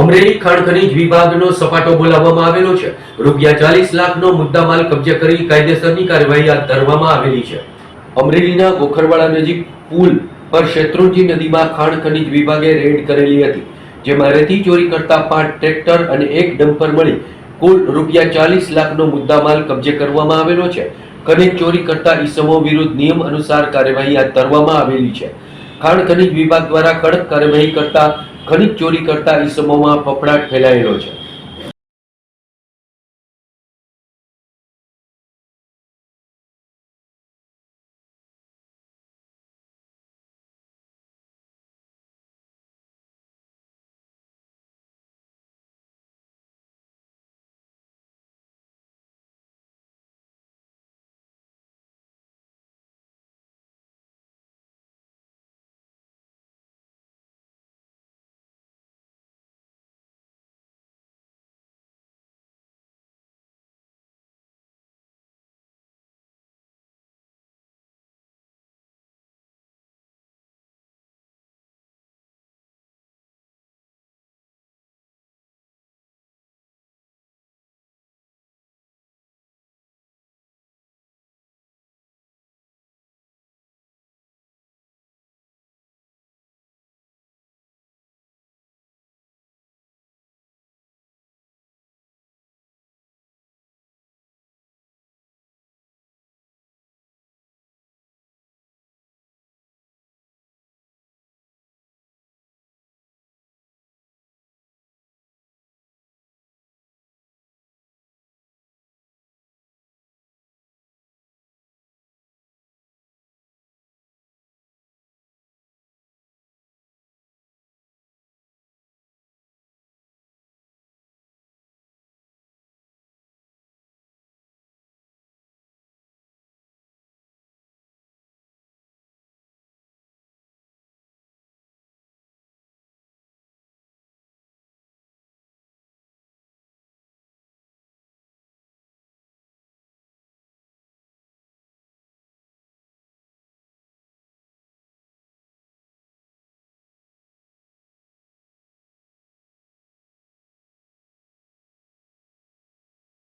અમરેલી ખાણ ખનીજ વિભાગનો સપાટો બોલાવવામાં આવેલો છે. રૂપિયા ચાલીસ લાખનો મુદ્દામાલ કબજે કરી કાયદેસરની કાર્યવાહી હાથ ધરવામાં આવેલી છે. અમરેલીના ગોખરવાડા નજીક પુલ પર શેત્રુંજી નદીમાં ખાણ ખનીજ વિભાગે રેડ કરેલી હતી, જેમાં રેતી ચોરી કરતા પાંચ ટ્રેક્ટર અને એક ડમ્પર મળી કુલ રૂપિયા ચાલીસ લાખનો મુદ્દામાલ કબજે કરવામાં આવેલો છે. ખનીજ ચોરી કરતા ઈસમો વિરુદ્ધ નિયમ અનુસાર કાર્યવાહી હાથ ધરવામાં આવેલી છે. ખાણ ખનીજ વિભાગ દ્વારા કડક કાર્યવાહી કરતા ખનીજ ચોરી કરતા ઈસમોમાં ફફડાટ ફેલાયેલો છે.